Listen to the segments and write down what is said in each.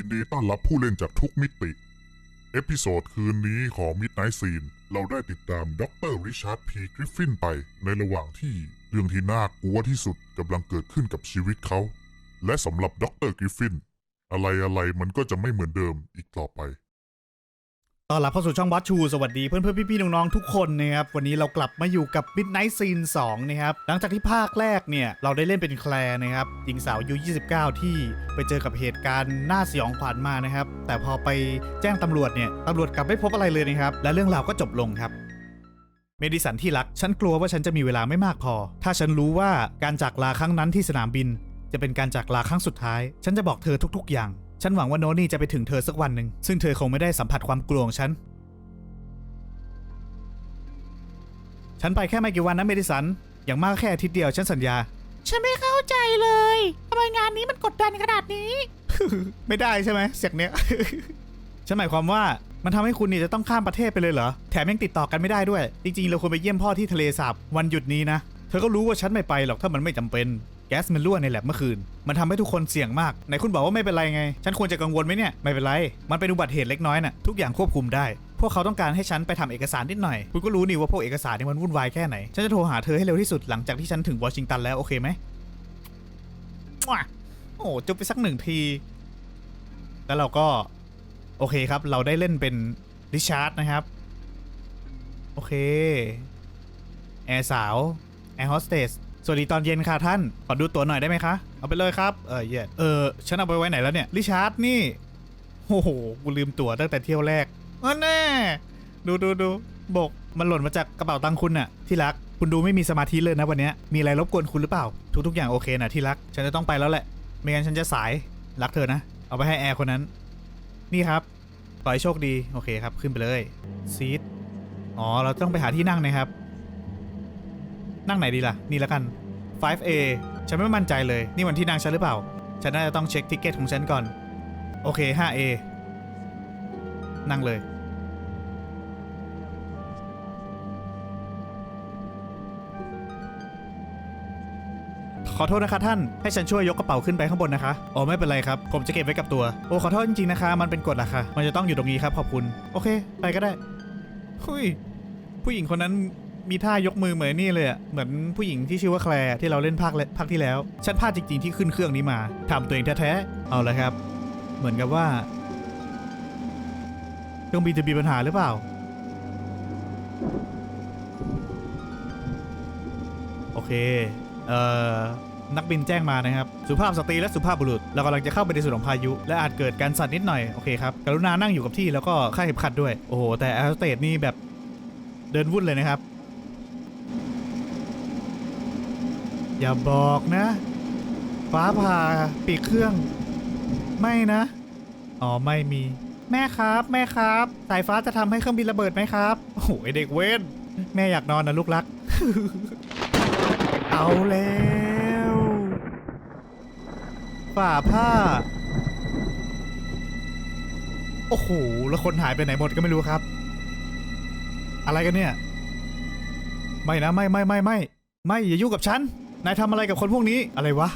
ยินดีต้อนรับผู้เล่นจากทุกมิติ เอพิโซดคืนนี้ของ Midnight Scene เราได้ติดตามดรริชาร์ดพีกริฟฟินไปในระหว่างที่เรื่องที่น่ากลัวที่สุดกำลังเกิดขึ้นกับชีวิตเขา และสำหรับดรกริฟฟินอะไรอะไรๆมันก็จะไม่เหมือนเดิมอีกต่อไป ต้อนรับเข้าสู่ช่องวัดชู สวัสดีเพื่อนเพื่อนพี่ๆน้องๆทุกคนนะครับ วันนี้เรากลับมาอยู่กับ Midnight Scene 2 นะครับ หลังจากที่ภาคแรกเนี่ย เราได้เล่นเป็นแคลร์นะครับหญิงสาวอายุ 29 ที่ไปเจอกับเหตุการณ์น่าสยองขวัญมานะครับ แต่พอไปแจ้งตำรวจเนี่ยตำรวจกลับไม่พบอะไรเลยนะครับ และเรื่องราวก็จบลงครับเมดิสันที่รัก ฉันกลัวว่าฉันจะมีเวลาไม่มากพอ ถ้าฉันรู้ว่าการจากลาครั้งนั้นที่สนามบิน จะเป็นการจากลาครั้งสุดท้าย ฉันจะบอกเธอทุก ๆ อย่าง ฉันหวังว่าโนนี่จะไปถึงเธอสักวันหนึ่งซึ่งเธอคงไม่ได้สัมผัสความกลัวของฉัน ฉันไปแค่ไม่กี่วันนะเมดิสัน อย่างมากแค่อาทิตย์เดียวฉันสัญญา ฉันไม่เข้าใจเลยทำไมงานนี้มันกดดันขนาดนี้ ไม่ได้ใช่ไหมเสียงเนี้ย ฉันหมายความว่ามันทำให้คุณเนี่ยจะต้องข้ามประเทศไปเลยเหรอ แถมยังติดต่อกันไม่ได้ด้วย จริงๆ เราควรไปเยี่ยมพ่อที่ทะเลสาบวันหยุดนี้นะ เธอก็รู้ว่าฉันไม่ไปหรอกถ้ามันไม่จำเป็น แก๊สมันรั่วในแลบเมื่อคืน มันทำให้ทุกคนเสี่ยงมากไหนคุณบอกว่าไม่เป็นไรไง ฉันควรจะกังวลไหมเนี่ย ไม่เป็นไร มันเป็นอุบัติเหตุเล็กน้อยน่ะ ทุกอย่างควบคุมได้ พวกเขาต้องการให้ฉันไปทำเอกสารนิดหน่อย คุณก็รู้นี่ว่าพวกเอกสารนี่มันวุ่นวายแค่ไหน ฉันจะโทรหาเธอให้เร็วที่สุดหลังจากที่ฉันถึงวอชิงตันแล้วโอเคไหมโอ้จุบไปสักหนึ่งที แล้วเราก็ โอเคครับ เราได้เล่นเป็นริชาร์ดนะครับ โอเค แอร์สาว แอร์โฮสเตส สวัสดีตอนเย็นค่ะท่าน ขอดูตั๋วหน่อยได้ไหมคะ เอาไปเลยครับ เออเยเออ ฉันเอาไปไว้ไหนแล้วเนี่ย ริชาร์ดนี่ โอ้โห กูลืมตั๋วตั้งแต่เที่ยวแรกอันแน่ ดูดูดูบก มันหล่นมาจากกระเป๋าตังคุณน่ะ ที่รัก คุณดูไม่มีสมาธิเลยนะวันนี้มีอะไรรบกวนคุณหรือเปล่า ทุกๆอย่างโอเคนะที่รัก ฉันจะต้องไปแล้วแหละ ไม่งั้นฉันจะสาย รักเธอนะ เอาไปให้แอร์คนนั้น นี่ครับ ขอให้โชคดี โอเคครับ ขึ้นไปเลย ซีท อ๋อ เราต้องไปหาที่นั่งนะครับ นั่งไหนดีล่ะ นี่แล้วกัน 5A ฉันไม่มั่นใจเลย นี่วันที่นั่งฉันหรือเปล่า ฉันน่าจะต้องเช็คทิกเก็ตของฉันก่อน โอเค 5A นั่งเลย ขอโทษนะคะท่าน ให้ฉันช่วยยกกระเป๋าขึ้นไปข้างบนนะคะ อ๋อไม่เป็นไรครับ ผมจะเก็บไว้กับตัว โอ้ขอโทษจริงๆนะคะ มันเป็นกฎอะค่ะ มันจะต้องอยู่ตรงนี้ครับขอบคุณ โอเค ไปก็ได้ หุยผู้หญิงคนนั้น มีท่ายกมือเหมือนนี่เลยอะเหมือนผู้หญิงที่ชื่อว่าแคลร์ที่เราเล่นภาคภาคที่แล้ว ฉันพลาดจริงๆที่ขึ้นเครื่องนี้มาทำตัวเองแท้ๆ เอาละครับ เหมือนกับว่าเครื่องบินจะมีปัญหาหรือเปล่า โอเค เอ่อ นักบินแจ้งมานะครับ สุภาพสตรีและสุภาพบุรุษ เรากำลังจะเข้าไปในส่วนของพายุ และอาจเกิดการสั่นนิดหน่อย โอเคครับ กรุณานั่งอยู่กับที่แล้วก็ค่าเข็มขัดด้วย โอ้โห แต่แอสเตดนี่แบบเดินวุ่นเลยนะครับ อย่าบอกนะ ฟ้าผ่าปีกเครื่อง ไม่นะ อ๋อไม่มี แม่ครับ แม่ครับ สายฟ้าจะทำให้เครื่องบินระเบิดไหมครับ โอ้โหไอ้เด็กเว้นแม่อยากนอนนะลูกรัก เอาแล้วฝ่าผ้า โอ้โห แล้วคนหายไปไหนหมดก็ไม่รู้ครับ อะไรกันเนี่ย ไม่นะ ไม่ไม่ไม่ไม่ไม่อย่ายุ่งกับฉัน นายทำอะไรกับคนพวกนี้อะไรวะ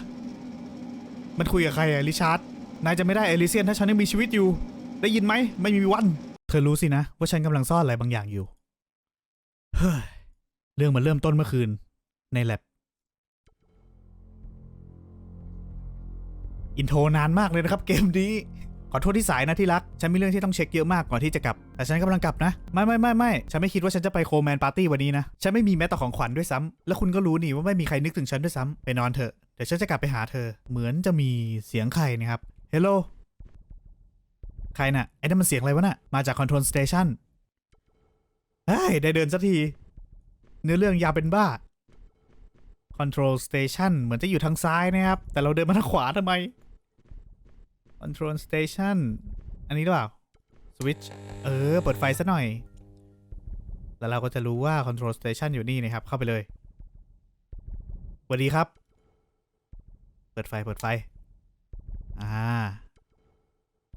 มันคุยกับใครอะริชาร์ดนายจะไม่ได้เอลิเซียนถ้าฉันยังมีชีวิตอยู่ ได้ยินไหมไม่มีวัน เธอรู้สินะ ว่าฉันกำลังซ่อนอะไรบางอย่างอยู่เฮ้ยเรื่องมันเริ่มต้นเมื่อคืน ในแลบอินโทรนานมากเลยนะครับเกมนี้ ขอโทษที่สายนะที่รัก ฉันมีเรื่องที่ต้องเช็คเยอะมากก่อนที่จะกลับ แต่ฉันกำลังกลับนะ ไม่ไม่ไม่ไม่ฉันไม่คิดว่าฉันจะไปโคแมนปาร์ตี้วันนี้นะ ฉันไม่มีแม้แต่ของขวัญด้วยซ้ำแล้วคุณก็รู้นี่ว่าไม่มีใครนึกถึงฉันด้วยซ้ำไปนอนเถอะ เดี๋ยวฉันจะกลับไปหาเธอ เหมือนจะมีเสียงใครนะครับ เฮลโล ใครน่ะ ไอ้นั่นมันเสียงอะไรวะน่ะ มาจากคอนโทรลสเตชันเฮ้ย ได้เดินสักที เนื้อเรื่องยาวเป็นบ้า Control Station เหมือนจะอยู่ทางซ้ายนะครับ แต่เราเดินมาทางขวาทำไม Control Station อันนี้หรือเปล่า Switch เออ เปิดไฟซะหน่อย แล้วเราก็จะรู้ว่า Control Station อยู่นี่นะครับ เข้าไปเลยสวัสดีครับ เปิดไฟ เปิดไฟ อ่า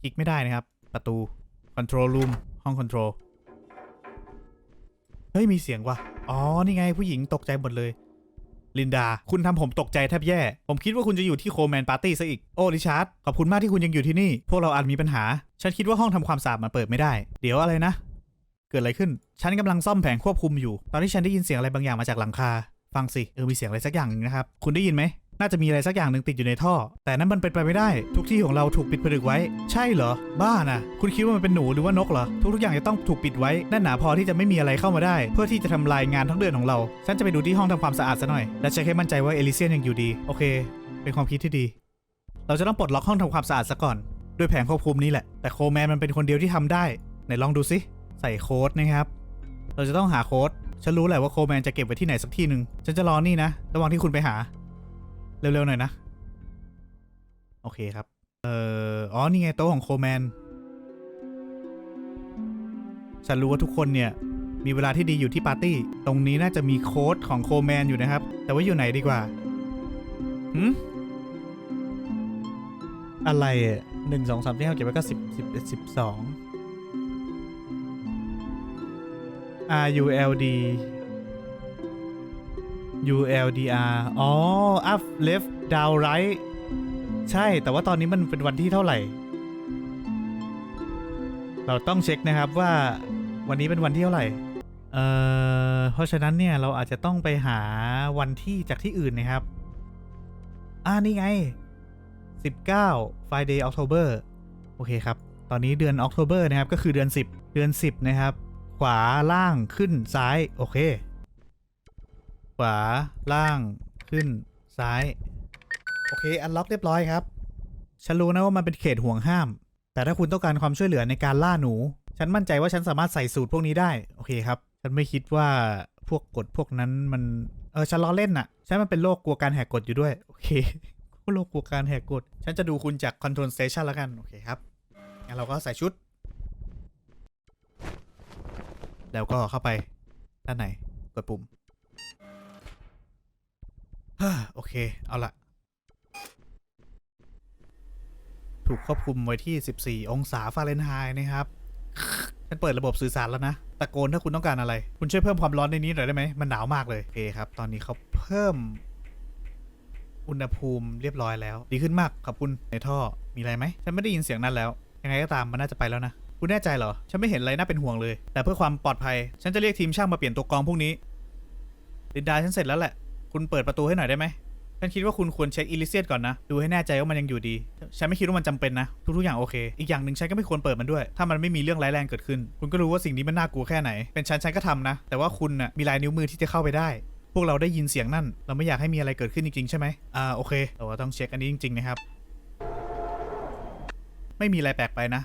คลิกไม่ได้นะครับ ประตู Control Room ห้อง Control เฮ้ย มีเสียงว่ะ อ๋อ นี่ไงผู้หญิงตกใจหมดเลย ลินดา คุณทำผมตกใจแทบแย่ ผมคิดว่าคุณจะอยู่ที่โคแมนปาร์ตี้ซะอีก โอ้ริชาร์ด ขอบคุณมากที่คุณยังอยู่ที่นี่ พวกเราอาจมีปัญหา ฉันคิดว่าห้องทำความสะอาดมันเปิดไม่ได้ เดี๋ยวอะไรนะ เกิดอะไรขึ้น ฉันกำลังซ่อมแผงควบคุมอยู่ ตอนที่ฉันได้ยินเสียงอะไรบางอย่างมาจากหลังคา ฟังสิ เออ มีเสียงอะไรสักอย่างหนึงนะครับ คุณได้ยินไหม น่าจะมีอะไรสักอย่างหนึ่งติดอยู่ในท่อ แต่นั้นมันเป็นไปไม่ได้ ทุกที่ของเราถูกปิดผนึกไว้ ใช่เหรอ บ้านะคุณคิดว่ามันเป็นหนูหรือว่านกเหรอ ทุกๆอย่างจะต้องถูกปิดไว้แน่นหนาพอที่จะไม่มีอะไรเข้ามาได้ เพื่อที่จะทำลายงานทั้งเดือนของเรา ฉันจะไปดูที่ห้องทำความสะอาดซะหน่อย และเช็คให้มั่นใจว่าเอลิเซียนยังอยู่ดี โอเค เป็นความคิดที่ดี เราจะต้องปลดล็อกห้องทำความสะอาดซะก่อนด้วยแผงควบคุมนี้แหละ แต่โคแมนมันเป็นคนเดียวที่ทำได้ ไหนลองดูสิใส่โค้ดนะครับ เราจะต้องหาโค้ด ฉันรู้แหละว่าโคแมนจะเก็บไว้ที่ไหนสักที่หนึ่ง ฉันจะรอนี่นะ ระหว่างที่คุณไปหา เร็วๆหน่อยนะ โอเคครับ เอ่อ อ๋อ นี่ไงโต๊ะของโคแมน ฉันรู้ว่าทุกคนเนี่ย มีเวลาที่ดีอยู่ที่ปาร์ตี้ ตรงนี้น่าจะมีโค้ดของโคแมนอยู่นะครับ แต่ว่าอยู่ไหนดีกว่าหืมอะไรอะหนึ่งสองสามสี่ห้าเก็บไว้ก็สิบสิบเอ็ดสิบสอง R U L D U L D R อ๋อ up left down right ใช่ แต่ว่าตอนนี้มันเป็นวันที่เท่าไหร่ เราต้องเช็คนะครับว่าวันนี้เป็นวันที่เท่าไหร่ เอ่อ เพราะฉะนั้นเนี่ยเราอาจจะต้องไปหาวันที่จากที่อื่นนะครับ อ่านี่ไง 19 Friday October โอเคครับ ตอนนี้เดือน October นะครับ ก็คือเดือน 10 เดือน 10 นะครับ ขวาล่างขึ้นซ้าย โอเค ขวาล่างขึ้นซ้าย โอเค อันล็อกเรียบร้อยครับ ฉันรู้นะว่ามันเป็นเขตห่วงห้าม แต่ถ้าคุณต้องการความช่วยเหลือในการล่าหนู ฉันมั่นใจว่าฉันสามารถใส่สูตรพวกนี้ได้ โอเคครับ ฉันไม่คิดว่าพวกกฎพวกนั้นมัน เออ ฉันล้อเล่นน่ะ ฉันมันเป็นโรคกลัวการแหกกฎอยู่ด้วย โอเคโรคกลัวการแหกกฎ ฉันจะดูคุณจากคอนโทรลสเตชันแล้วกัน โอเคครับงั้นเราก็ใส่ชุด แล้วก็เข้าไปด้านไหน กดปุ่ม ฮ่าโอเค เอาละถูกควบคุมไว้ที่ 14 องศาฟาเรนไฮต์นะครับ ฉันเปิดระบบสื่อสารแล้วนะ ตะโกนถ้าคุณต้องการอะไร คุณช่วยเพิ่มความร้อนในนี้หน่อยได้ไหม มันหนาวมากเลย โอเคครับ ตอนนี้เขาเพิ่ม อุณหภูมิเรียบร้อยแล้ว ดีขึ้นมาก ขอบคุณ ในท่อ มีอะไรไหม ฉันไม่ได้ยินเสียงนั้นแล้ว ยังไงก็ตามมันน่าจะไปแล้วนะ คุณแน่ใจเหรอ ฉันไม่เห็นอะไรน่าเป็นห่วงเลย แต่เพื่อความปลอดภัย ฉันจะเรียกทีมช่างมาเปลี่ยนตัวกรองพวกนี้ลินดาฉันเสร็จแล้วแหละ คุณเปิดประตูให้หน่อยได้ไหม ฉันคิดว่าคุณควรเช็คอิลิเซียนก่อนนะ ดูให้แน่ใจว่ามันยังอยู่ดี ฉันไม่คิดว่ามันจำเป็นนะ ทุกๆอย่างโอเค อีกอย่างหนึ่งฉันก็ไม่ควรเปิดมันด้วย ถ้ามันไม่มีเรื่องร้ายแรงเกิดขึ้น คุณก็รู้ว่าสิ่งนี้มันน่ากลัวแค่ไหน เป็นฉันฉันก็ทำนะ แต่ว่าคุณน่ะมีลายนิ้วมือที่จะเข้าไปได้ พวกเราได้ยินเสียงนั่น เราไม่อยากให้มีอะไรเกิดขึ้นจริงๆใช่ไหมอ่าโอเคแต่ว่าต้องเช็คอันนี้จริงๆนะครับ ไม่มีอะไรแปลกไปนะ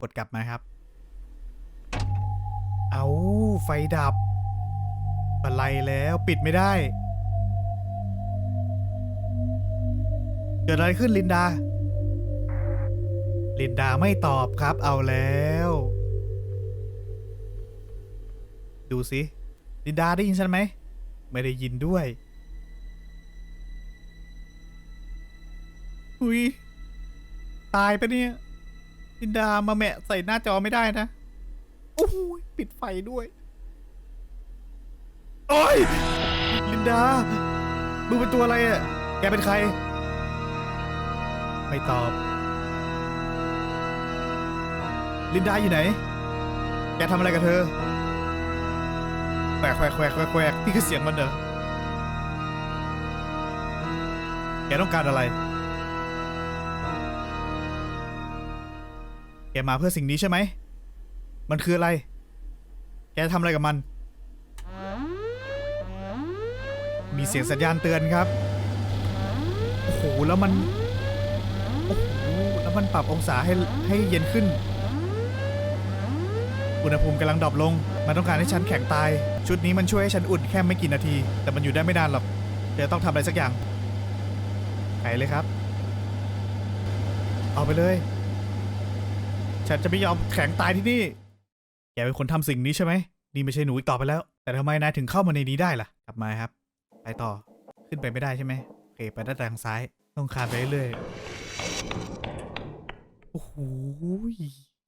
กดกลับมาครับ เอาไฟดับอะไรแล้วปิดไม่ได้ เกิดอะไรขึ้นลินดา ลินดาไม่ตอบครับเอาแล้ว ดูสิลินดาได้ยินฉันไหม ไม่ได้ยินด้วยอุยตายปะเนี่ยลินดามาแมะใส่หน้าจอไม่ได้นะ โอ้ยปิดไฟด้วยโอ้ยลินดามึงเป็นตัวอะไรอะ แกเป็นใคร ไม่ตอบ ลินดาอยู่ไหน แกทำอะไรกับเธอ แควกแควกแควกแควกแควกนี่คือเสียงมันเหรอ แกต้องการอะไร แกมาเพื่อสิ่งนี้ใช่ไหม มันคืออะไร แกทำอะไรกับมัน มีเสียงสัญญาณเตือนครับ โอ้โห แล้วมัน โอ้โห แล้วมันปรับองศาให้ให้เย็นขึ้น อุณหภูมิกำลังดรอปลง มันต้องการให้ฉันแข็งตาย ชุดนี้มันช่วยให้ฉันอุ่นแค่ไม่กี่นาที แต่มันอยู่ได้ไม่นานหรอก เดี๋ยวต้องทำอะไรสักอย่างไขเลยครับ เอาไปเลย ฉันจะไม่ยอมแข็งตายที่นี่ แกเป็นคนทำสิ่งนี้ใช่ไหม นี่ไม่ใช่หนูอีกต่อไปแล้ว แต่ทำไมนายถึงเข้ามาในนี้ได้ล่ะ กลับมาครับ ไปต่อ ขึ้นไปไม่ได้ใช่ไหมโอเค ไปด้านทางซ้าย ต้องคานไปเรื่อยโอ้โห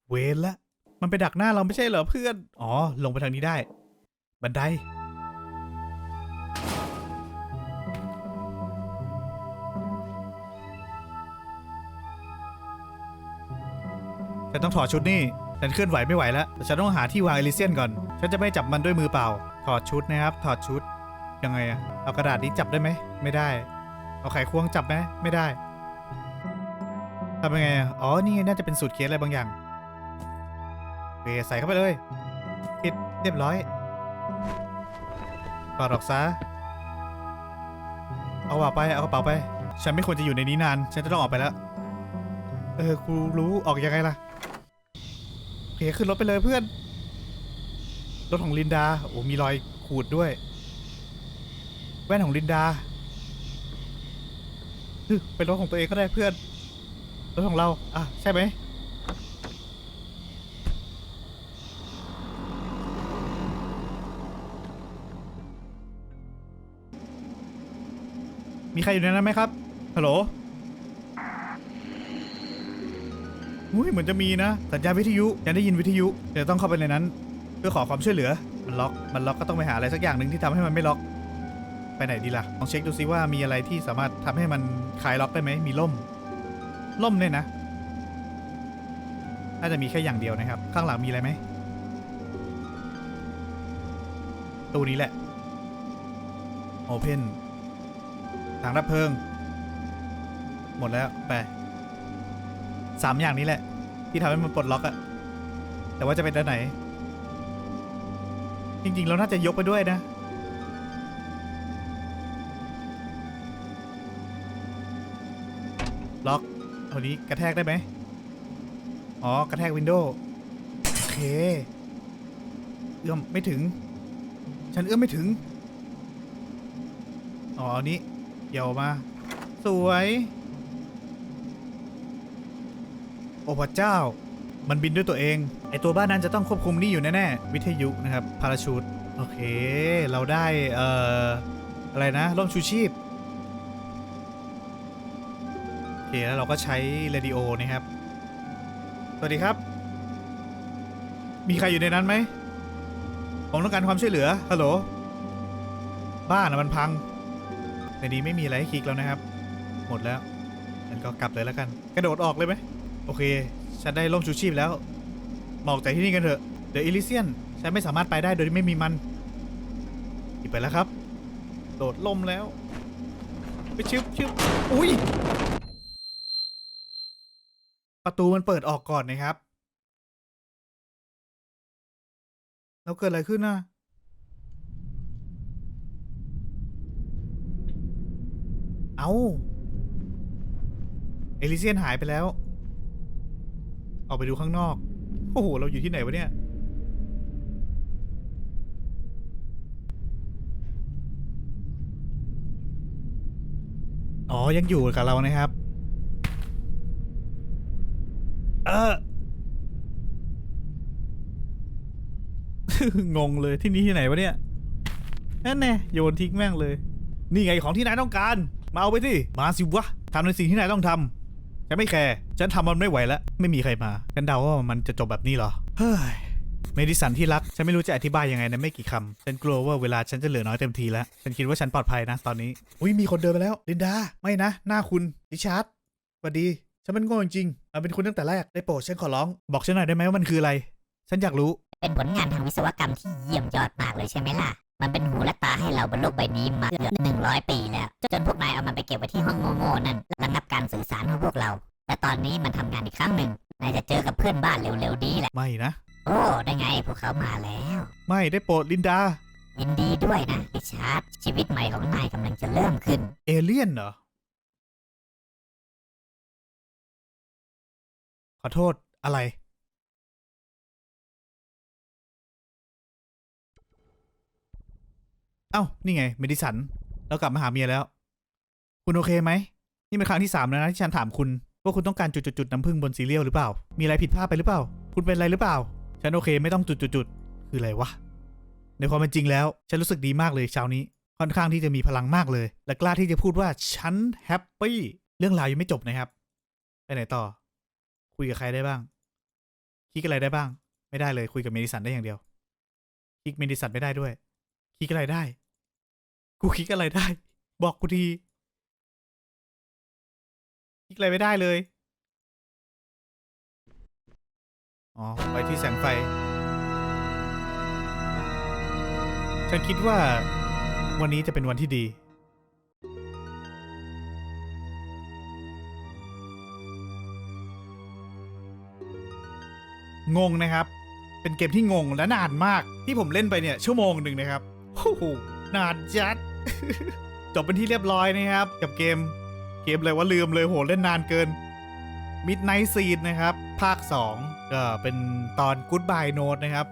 เวรละ มันไปดักหน้าเราไม่ใช่เหรอเพื่อน อ๋อ ลงไปทางนี้ได้ บันไดฉันต้องถอดชุดนี่ ฉันเคลื่อนไหวไม่ไหวแล้วแต่ฉันต้องหาที่วางเอลิเซียนก่อน ฉันจะไม่จับมันด้วยมือเปล่า ถอดชุดนะครับ ถอดชุด ยังไงอะเอากระดาษนี้จับได้ไหม ไม่ได้ เอาไขควงจับไหมไม่ได้ทำยังไงอะอ๋อ นี่น่าจะเป็นสูตรเคสอะไรบางอย่างเใส่เข้าไปเลย ปิดเรียบร้อยถอดออกซะ เอากระเป๋าไป เอากระเป๋าไป ฉันไม่ควรจะอยู่ในนี้นาน ฉันจะต้องออกไปแล้ว เออ กูรู้ ออกยังไงล่ะ ขึ้นรถไปเลยเพื่อน รถของลินดา โอ้มีรอยขูดด้วย แว่นของลินดาเป็นรถของตัวเองก็ได้เพื่อน รถของเรา อะ ใช่ไหมมีใครอยู่ในนั้นไหมครับ ฮัลโหล อุ้ยเหมือนจะมีนะ สัญญาณวิทยุยังได้ยินวิทยุเดี๋ยวต้องเข้าไปในนั้น เพื่อขอความช่วยเหลือ มันล็อก มันล็อกก็ต้องไปหาอะไรสักอย่างหนึ่งที่ทำให้มันไม่ล็อก ไปไหนดีล่ะลองเช็คดูซิว่ามีอะไรที่สามารถทำให้มันคลายล็อกได้ไหมมีล่ม ล่มเนี่ยนะ น่าจะมีแค่อย่างเดียวนะครับ ข้างหลังมีอะไรไหมตู้นี้แหละโอเพนถังดับเพลิง หมดแล้ว ไป สามอย่างนี้แหละ ที่ทำให้มันปลดล็อกอะแต่ว่าจะเป็นด้านไหน จริงๆเราน่าจะยกไปด้วยนะ ล็อกเอานี้กระแทกได้ไหมอ๋อ กระแทกวินโดว์โอเค เอื้อมไม่ถึง ฉันเอื้อมไม่ถึง อ๋ออันนี้เกี่ยวมา สวย โอ้พระเจ้า มันบินด้วยตัวเอง ไอตัวบ้านนั้นจะต้องควบคุมนี่อยู่แน่ๆ วิทยุนะครับ พาราชูตโอเค เราได้ เอ่อ อะไรนะ ร่มชูชีพ โอเค แล้วเราก็ใช้เรดิโอนะครับ สวัสดีครับ มีใครอยู่ในนั้นไหม ผมต้องการความช่วยเหลือ ฮัลโหล บ้านนะมันพัง ในนี้ไม่มีอะไรให้คลิกแล้วนะครับ หมดแล้วงั้นก็กลับเลยแล้วกัน กระโดดออกเลยไหม โอเค ฉันได้ล่มชูชีพแล้วมาออกจากที่นี่กันเถอะ เดอะอิลิเซียน ฉันไม่สามารถไปได้โดยที่ไม่มีมันไปแล้วครับ โดดล่มแล้ว ไปชึบชึบอุ้ย ประตูมันเปิดออกก่อนนะครับ แล้วเกิดอะไรขึ้นน่ะเอาเอลิเซียนหายไปแล้ว ออกไปดูข้างนอก โอ้โห เราอยู่ที่ไหนวะเนี่ย อ๋อ ยังอยู่กับเรานะครับ เอองงเลยที่นี่ที่ไหนวะเนี่ยนั่นแน่โยนทิ้งแม่งเลย นี่ไงของที่นายต้องการ มาเอาไปสิมาสิวะทำในสิ่งที่นายต้องทำ ฉันไม่แคร์ ฉันทำมันไม่ไหวแล้ว ไม่มีใครมา ฉันเดาว่ามันจะจบแบบนี้เหรอ เฮ้ย เมดิสันที่รัก ฉันไม่รู้จะอธิบายยังไงในไม่กี่คำ ฉันกลัวว่าเวลาฉันจะเหลือน้อยเต็มทีแล้ว ฉันคิดว่าฉันปลอดภัยนะตอนนี้ อุ้ยมีคนเดินไปแล้ว ลินดา ไม่นะ หน้าคุณ ริชาร์ดสวัสดี ฉันเป็นโง่จริงๆมันเป็นคุณตั้งแต่แรก ได้โปรดฉันขอร้อง บอกฉันหน่อยได้ไหมว่ามันคืออะไร ฉันอยากรู้ เป็นผลงานทางวิศวกรรมที่เยี่ยมยอดมากเลยใช่ไหมล่ะ มันเป็นหูและตาให้เราบนโลกใบนี้มาเกือบหนึ่งร้อยปีแล้ว จนพวกนายเอามันไปเก็บไว้ที่ห้องโง่ๆนั่นระงับการสื่อสารของพวกเรา แต่ตอนนี้มันทำงานอีกครั้งหนึ่งนายจะเจอกับเพื่อนบ้านเร็วๆนี้แหละ ไม่นะ โอ้ได้ไงพวกเขามาแล้ว ไม่ได้โปรดลินดา ยินดีด้วยนะริชาร์ดชีวิตใหม่ของนายกำลังจะเริ่มขึ้น เอเลี่ยนเหรอ ขอโทษอะไร เอ้า นี่ไง เมดิสัน เรากลับมาหาเมียแล้ว คุณโอเคไหม นี่เป็นครั้งที่สามแล้วนะที่ฉันถามคุณ ว่าคุณต้องการจุดๆๆน้ำผึ้งบนซีเรียลหรือเปล่า มีอะไรผิดพลาดไปหรือเปล่า คุณเป็นอะไรหรือเปล่า ฉันโอเคไม่ต้องจุดๆๆคืออะไรวะ ในความเป็นจริงแล้ว ฉันรู้สึกดีมากเลยเช้านี้ ค่อนข้างที่จะมีพลังมากเลย และกล้าที่จะพูดว่าฉันแฮปปี้ เรื่องราวยังไม่จบนะครับ ไปไหนต่อ คุยกับใครได้บ้างคลิกอะไรได้บ้าง ไม่ได้เลยคุยกับเมดิสันได้อย่างเดียวคลิกเมดิสันไม่ได้ด้วยคลิกอะไรได้ กูคลิกอะไรได้ บอกกูทีคลิกอะไรไม่ได้เลย อ๋อ ไปที่แสงไฟ ฉันคิดว่า วันนี้จะเป็นวันที่ดี งงนะครับ เป็นเกมที่งงและนานมากที่ผมเล่นไปเนี่ย ชั่วโมงหนึ่งนะครับโอ้โหนานจัด จบเป็นที่เรียบร้อยนะครับ กับเกมเกมอะไรว่าลืมเลยโหเล่นนานเกิน Midnight Seed นะครับ ภาค 2 ก็เป็นตอน Goodbye Note นะครับ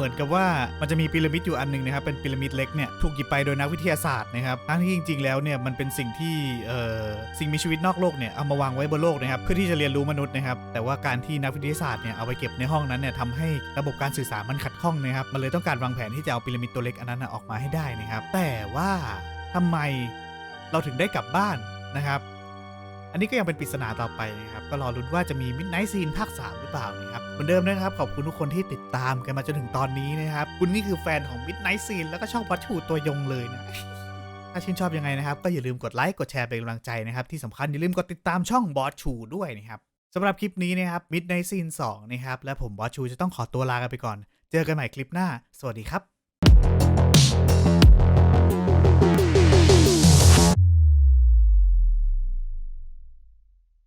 เหมือนกับว่ามันจะมีพีระมิดอยู่อันหนึงนะครับเป็นพีระมิดเล็กเนี่ยถูกหยิบไปโดยนักวิทยาศาสตร์นะครับทั้งที่จริงๆแล้วเนี่ยมันเป็นสิ่งที่เอ่อสิ่งมีชีวิตนอกโลกเนี่ยเอามาวางไว้บนโลกนะครับเพื่อที่จะเรียนรู้มนุษย์นะครับแต่ว่าการที่นักวิทยาศาสตร์เนี่ยเอาไปเก็บในห้องนั้นเนี่ยทำให้ระบบการสื่อสารมันขัดข้องนะครับมันเลยต้องการวางแผนที่จะเอาพีระมิดตัวเล็กอันนั้นนะออกมาให้ได้นะครับแต่ว่าทำไมเราถึงได้กลับบ้านนะครับ อันนี้ก็ยังเป็นปริศนาต่อไปนะครับ ก็รอลุ้นว่าจะมี Midnight Scene ภาค 3 หรือเปล่านะครับ เหมือนเดิมนะครับ ขอบคุณทุกคนที่ติดตามกันมาจนถึงตอนนี้นะครับ คุณนี่คือแฟนของ Midnight Scene แล้วก็ช่องวัตถุตัวยงเลยนะ ถ้าชื่นชอบยังไงนะครับ ก็อย่าลืมกดไลค์ กดแชร์เป็นกำลังใจนะครับ ที่สำคัญอย่าลืมกดติดตามช่องบอสชูด้วยนะครับสำหรับคลิปนี้นะครับ Midnight Scene 2นะครับ และผมบอสชูจะต้องขอตัวลากันไปก่อน เจอกันใหม่คลิปหน้า สวัสดีครับ